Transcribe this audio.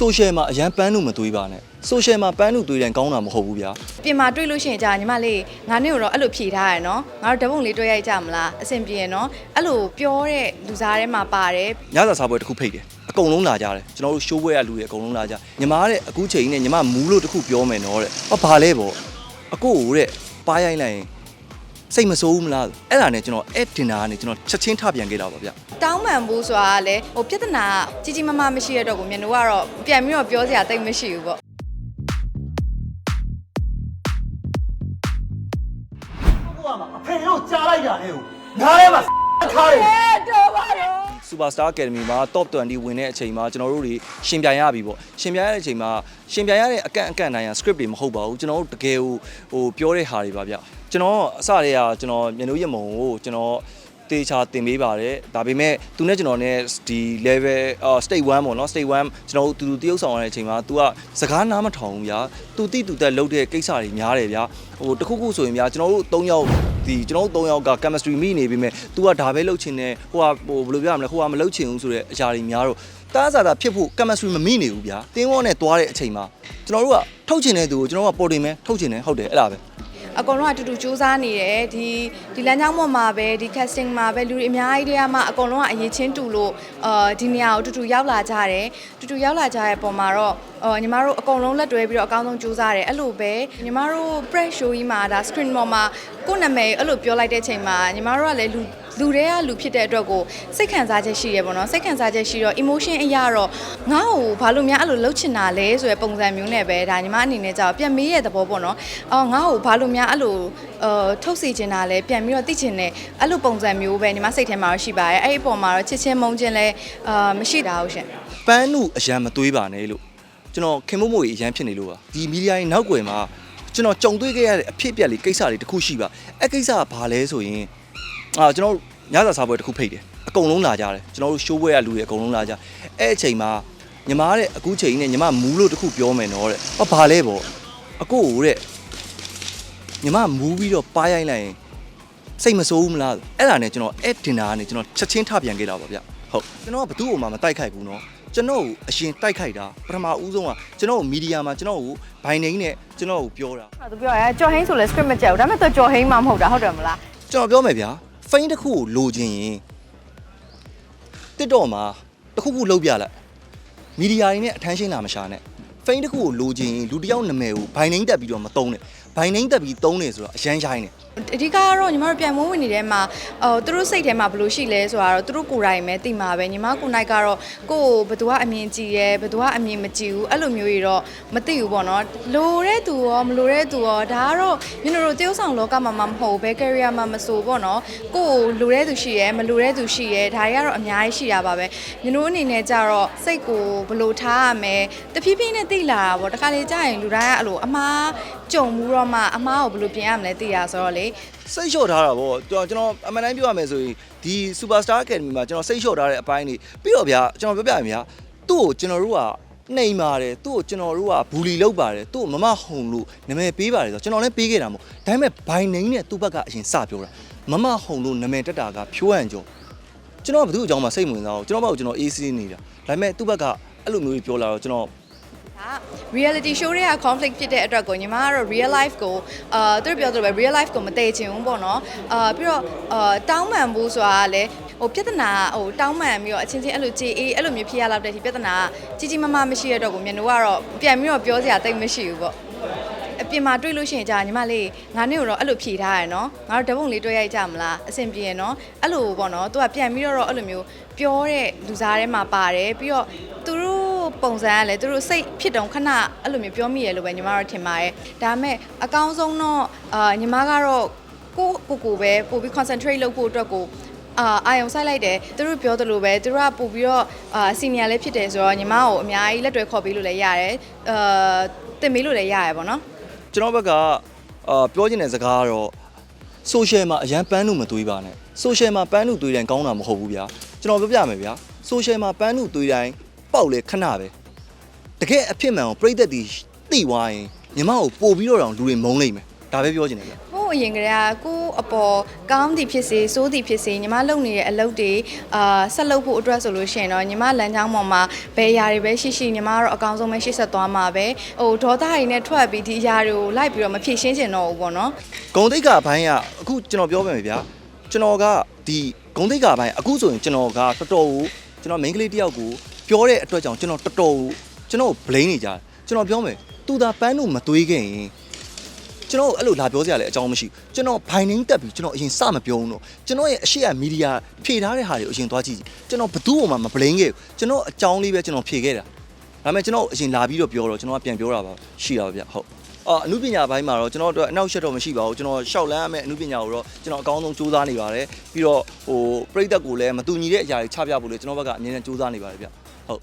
social မှာအရန်ပန်းနုမသွေးပါနဲ့ social မှာပန်းနုသွေးတိုင်းကောင်းတာမဟုတ်ဘူးဗျာပြင်မာတွေ့လို့ရှိရင်ကြာညီမလေးငါနဲ့တော့အဲ့လိုဖြေထားရယ်နော်ငါတို့ဓပုံလေးတွေ့ရိုက်ကြမလားအဆင်ပြေရယ်နော်အဲ့လိုပြောတဲ့လူစားထဲမှာပါတယ်ညစာစားပွဲတစ်ခုဖိတ်တယ်အကုန်လုံးလာကြတယ်ကျွန်တော်တို့ show ပွဲရလူတွေအကုန်လုံးလာကြညီမတဲ့အခုချိန်နဲ့ညီမမူးလို့တစ်ခုပြောမယ်နော်တဲ့ဟောဘာလဲပေါ့အကိုကိုတဲ့ပါရိုင်းလိုက်ရင် စိတ်မဆိုးဘူးမလားအဲ့ဒါနဲ့ကျွန်တော် app တင်တာကနေကျွန်တော်ချက်ချင်းထပြန်ခဲ့တာပါဗျတောင်းပန်ဖို့ဆိုတာကလည်းဟိုပြဿနာကြီးကြီးမားမားမရှိရတော့ကိုမြန်တို့ကတော့ပြန်ပြီးတော့ပြောစရာတိတ်မရှိဘူးပေါ့ကိုကမှအဖေတို့ကြားလိုက်တာလေကိုငါလည်းမထားတယ် Superstar Academy မှာ Top 20ဝင်တဲ့အချိန်မှာကျွန်တော်တို့တွေရှင်ပြိုင်ရပြီပေါ့ရှင်ပြိုင်ရတဲ့အချိန်မှာရှင်ပြိုင်ရတဲ့အကန့်အကန့်တိုင်းက script တွေမဟုတ်ပါဘူးကျွန်တော်တို့တကယ်ဟိုဟိုပြောတဲ့ဟာတွေပါဗျ ကျွန်တော်အစတည်းကကျွန်တော်မြန်လို့ရမုံကိုကျွန်တော်တေချာတင်ပေးပါတယ်ဒါပေမဲ့သူနဲ့ကျွန်တော်နဲ့ဒီ level state 1ပေါ့နော် state 1ကျွန်တော်တို့တူတူတရုပ်ဆောင်ရတဲ့အချိန်မှာ तू ကစကားနားမထောင်ဘူးဗျာ तू တိတူတက်လုပ်တဲ့ကိစ္စတွေများတယ်ဗျာဟိုတခုခုဆိုရင်ဗျာကျွန်တော်တို့၃ယောက်ဒီကျွန်တော်တို့၃ယောက်က chemistry မိနေပြီမဲ့ तू ကဒါပဲလုပ်ချင်တယ်ဟိုကဟိုဘယ်လိုပြောရမလဲဟိုကမလုပ်ချင်ဘူးဆိုတဲ့အရာတွေများတော့တားစားတာဖြစ်ဖို့ chemistry မမိနေဘူးဗျာတင်းဝေါနဲ့သွားတဲ့အချိန်မှာကျွန်တော်တို့ကထုတ်ချင်တဲ့သူကိုကျွန်တော်ကပေါ်တင်မယ်ထုတ်ချင်တယ်ဟုတ်တယ်အဲ့ဒါပဲ အကုန်လုံးကတူတူစူးစမ်းနေတယ်ဒီဒီလမ်းကြောင်းပေါ်မှာပဲဒီ casting မှာပဲလူတွေအများကြီးတည်းကမှအကုန်လုံးကအရေးချင်းတူလို့အာဒီနေရာကိုတူတူရောက်လာကြတယ်တူတူရောက်လာကြတဲ့ပုံမှာတော့အော်ညီမတို့အကုန်လုံးလက်တွဲပြီးတော့အကောင်းဆုံးစူးစမ်းတယ်အဲ့လိုပဲညီမတို့ press show ကြီးမှာဒါ screen ပေါ်မှာကိုယ့်နာမည်အဲ့လိုပြောလိုက်တဲ့အချိန်မှာညီမတို့ကလည်းလူ လူတွေကလူဖြစ်တဲ့အတွက်ကိုစိတ်ခံစားချက်ရှိရပေါ့နော်စိတ်ခံစားချက်ရှိတော့ emotion အရာတော့ငါ့ကိုဘာလို့များအဲ့လိုလှုပ်ချင်တာလဲဆိုရယ်ပုံစံမျိုးနဲ့ပဲဒါညီမအနေနဲ့ကြောက်ပြန်မေးရတဲ့သဘောပေါ့နော်အော်ငါ့ကိုဘာလို့များအဲ့လိုအာထုတ်စီချင်တာလဲပြန်ပြီးတော့သိချင်တယ်အဲ့လိုပုံစံမျိုးပဲညီမစိတ်ထဲမှာတော့ရှိပါတယ်အဲ့ဒီအပေါ်မှာတော့ချစ်ချင်းမုန်းချင်းလဲအာမရှိတာဟုတ်ရှင်ပန်းနုအရန်မသွေးပါနဲ့လို့ကျွန်တော်ခင်မို့မို့ကြီးအရန်ဖြစ်နေလို့ပါဒီမီဒီယာရဲ့နောက်ွယ်မှာကျွန်တော်ကြုံတွေ့ခဲ့ရတဲ့အဖြစ်အပျက်လေးကိစ္စလေးတစ်ခုရှိပါအဲ့ကိစ္စကဘာလဲဆိုရင် အာကျွန်တော်ညစာစားပွဲတစ်ခုဖိတ်တယ်အကုန်လုံးလာကြတယ်ကျွန်တော်တို့ show ပွဲရလူတွေအကုန်လုံးလာကြအဲ့အချိန်မှာညီမတဲ့အခုချိန်နဲ့ညီမမူးလို့တစ်ခုပြောမယ်နော်တဲ့ဟောဘာလဲပေါ့အကိုကိုတဲ့ညီမမူးပြီးတော့ပါရိုင်းလိုက်ရင်စိတ်မဆိုးဘူးမလားအဲ့ဒါနဲ့ကျွန်တော် app တင်တာကနေကျွန်တော်ချက်ချင်းထပြန်ခဲ့တာပါဗျဟုတ်ကျွန်တော်ကဘသူ့ကိုမှမတိုက်ခိုက်ဘူးနော်ကျွန်တော်ကိုအရင်တိုက်ခိုက်တာပထမဦးဆုံးကကျွန်တော်ကိုမီဒီယာမှာကျွန်တော်ကိုဘိုင်နေနဲ့ကျွန်တော်ကိုပြောတာအဲ့သူပြောရဲကြော်ဟင်းဆိုလဲ script မကြက်ဘူးဒါပေမဲ့သူကြော်ဟင်းမှမဟုတ်တာဟုတ်တယ်မလားကျွန်တော်ပြောမယ်ဗျာ ဖိန်းတစ်ခုကိုလိုချင်ရင်တစ်တော့မှာတစ်ခုခုလုပ်ပြလိုက်မီဒီယာတွေနဲ့အထမ်းရှင်းတာမရှာနဲ့ဖိန်းတစ်ခုကိုလိုချင်ရင်လူတစ်ယောက်နာမည်ကိုဘိုင်နေတက်ပြီးတော့မသုံးနဲ့ ဘိုင်နေတက်ပြီးသုံးနေဆိုတော့အရန်ရိုင်းနေအဓိကကတော့ညီမတို့ပြန်မွေးဝင်နေတဲ့မှာဟိုသူတို့စိတ်ထဲမှာဘယ်လိုရှိလဲဆိုတော့သူတို့ကိုယ်တိုင်ပဲသိမှာပဲညီမကိုယ်နိုင်ကတော့ကိုယ်ဘယ်သူကအမြင်ကြည့်ရဲဘယ်သူကအမြင်မကြည့်ဘူးအဲ့လိုမျိုးတွေတော့မသိဘူးပေါ့နော်လိုတဲ့သူရောမလိုတဲ့သူရောဒါကတော့ညီတို့တေးဥဆောင်လောကမှာမဟုတ်ဘဲ career မှာမဆိုပေါ့နော်ကိုယ်လိုတဲ့သူရှိရဲမလိုတဲ့သူရှိရဲဒါတွေကတော့အများကြီးရှိတာပါပဲညီတို့အနေနဲ့ကြတော့စိတ်ကိုဘယ်လိုထားရမလဲတဖြည်းဖြည်းနဲ့သိလာတာပေါ့တခါလေကြာရင်လူတိုင်းကအဲ့လိုအမားကြုံမှုတော့မှအမားကိုဘယ်လိုပြင်ရမလဲသိရဆိုတော့လေစိတ်လျှော့ထားတာပေါ့ကျွန်တော်ကျွန်တော်အမှန်တိုင်းပြောရမယ်ဆိုရင်ဒီ Superstar Academy မှာကျွန်တော်စိတ်လျှော့ထားတဲ့အပိုင်းတွေပြီးတော့ဗျာကျွန်တော်ပြောပြရင်ဗျာသူ့ကိုကျွန်တော်တို့ကနှိမ်ပါတယ်သူ့ကိုကျွန်တော်တို့ကဘူလီလုပ်ပါတယ်သူ့ကိုမမဟုန်လို့နာမည်ပေးပါတယ်ဆိုတော့ကျွန်တော်လည်းပေးခဲ့တာမို့ဒါပေမဲ့ဘိုင်နေနဲ့သူ့ဘက်ကအရင်စပြောတာမမဟုန်လို့နာမည်တက်တာကဖြိုးဟန်ကျော်ကျွန်တော်ကဘယ်သူ့အကြောင်းမှစိတ်မဝင်စားဘူးကျွန်တော်ဘက်ကကျွန်တော် AC နေတာဒါပေမဲ့သူ့ဘက်ကအဲ့လိုမျိုးကြီးပြောလာတော့ကျွန်တော်ဒါ reality show တွေက conflict ဖြစ်တဲ့အတွက်ကိုညီမကတော့ real life ကိုအာသူတို့ပြောသလိုပဲ real life ကိုမတည်ချင်ဘူးပေါ့နော်အာပြီးတော့အာတောင်းပန်ဖို့ဆိုတာကလည်းဟိုပြဿနာဟိုတောင်းပန်ပြီးတော့အချင်းချင်းအဲ့လိုကြေအေးအဲ့လိုမျိုးဖြစ်ရလောက်တဲ့ဒီပြဿနာကကြီးကြီးမားမားမရှိရတော့ကိုမြန်တို့ကတော့ပြန်ပြီးတော့ပြောစရာတိတ်မရှိဘူးပေါ့အပြင်မှာတွေ့လို့ရှိရင်ကြာညီမလေးငါနဲ့တော့အဲ့လိုဖြေထားရယ်နော်ငါတို့ဓပုံလေးတွေ့ရိုက်ကြမလားအဆင်ပြေရယ်နော်အဲ့လိုပေါ့နော်သူကပြန်ပြီးတော့အဲ့လိုမျိုးပြောတဲ့လူစားထဲမှာပါတယ်ပြီးတော့သူတို့ ပုံစံကလည်းသူတို့စိတ်ဖြစ်တုံခဏအဲ့လိုမျိုးပြောမိရလို့ပဲညီမတို့ထင်ပါတယ်ဒါပေမဲ့အကောင်းဆုံးတော့အာညီမကတော့ကိုကိုကိုပဲပို့ပြီး concentrate လုပ်ဖို့အတွက်ကိုအာအာယုံဆိုင်လိုက်တယ်သူတို့ပြောသလိုပဲသူတို့ကပို့ပြီးတော့အာ senior လေးဖြစ်တယ်ဆိုတော့ညီမကိုအများကြီးလက်တွဲခေါ်ပေးလို့လည်းရတယ်အာတင်ပေးလို့လည်းရတယ်ပေါ့နော်ကျွန်တော်ဘက်ကအာပြောချင်တဲ့စကားကတော့ social မှာအရန်ပန်းနုမသွေးပါနဲ့ social မှာပန်းနုသွေးတိုင်းကောင်းတာမဟုတ်ဘူးဗျာကျွန်တော်ပြောပြမယ်ဗျာ social မှာပန်းနုသွေးတိုင်း ပေါက်လေခဏပဲတကယ်အဖြစ်မှန်ကိုပြိသက်တီသိသွားရင်ညီမကိုပို့ပြီးတော့တောင်လူတွေမုန်းလိမ့်မယ်ဒါပဲပြောချင်တယ်ဗျာဟိုအအရင်ကတည်းကကိုယ့်အပေါ်ကောင်းသည်ဖြစ်စေဆိုးသည်ဖြစ်စေညီမလုပ်နေတဲ့အလုပ်တွေအာဆက်လုပ်ဖို့အတွက်ဆိုလို့ရှိရင်တော့ညီမလမ်းကြောင်းပေါ်မှာဘယ်အရာတွေပဲရှိရှိညီမကတော့အကောင်းဆုံးပဲရှေ့ဆက်သွားမှာပဲဟိုဒေါသတွေနဲ့ထွက်ပြီးဒီအရာတွေကိုလိုက်ပြီးတော့မဖြည့်ရှင်းချင်တော့ဘူးပေါ့နော်ဂုံတိတ်ကဘိုင်းကအခုကျွန်တော်ပြောပြမယ်ဗျာကျွန်တော်ကဒီဂုံတိတ်ကဘိုင်းအခုဆိုရင်ကျွန်တော်ကတော်တော်ကိုကျွန်တော်မိန်းကလေးတယောက်ကို ပြောတဲ့အတွက်ကြောင့်ကျွန်တော်တော်တော်ကိုကျွန်တော် blame နေကြတယ်ကျွန်တော်ပြောမယ်သူသာပန်းလို့မသွေးခဲ့ရင်ကျွန်တော်အဲ့လိုလာပြောစရာလည်းအကြောင်းမရှိဘူးကျွန်တော်ဘိုင်နင်းတက်ပြီးကျွန်တော်အရင်စမပြောဘူးတော့ကျွန်တော်ရဲ့အရှိအမီဒီယာဖြေထားတဲ့ဟာတွေကိုအရင်သွားကြည့်ကျွန်တော်ဘသူ့မှမ blame ခဲ့ဘူးကျွန်တော်အကြောင်းလေးပဲကျွန်တော်ဖြေခဲ့တာဒါပေမဲ့ကျွန်တော်အရင်လာပြီးတော့ပြောတော့ကျွန်တော်ကပြန်ပြောတာပါရှိတာပါဗျဟုတ်အာအမှုပညာဘိုင်းမှာတော့ကျွန်တော်တို့အနောက်ရှက်တော့မရှိပါဘူးကျွန်တော်ရှောက်လန်းရမယ့်အမှုပညာကိုတော့ကျွန်တော်အကောင်းဆုံးစူးစမ်းနေပါတယ်ပြီးတော့ဟိုပြိသက်ကိုလည်းမတူညီတဲ့အရာတွေချပြဖို့လည်းကျွန်တော်ဘက်ကအမြဲတမ်းစူးစမ်းနေပါတယ်ဗျ ဟုတ်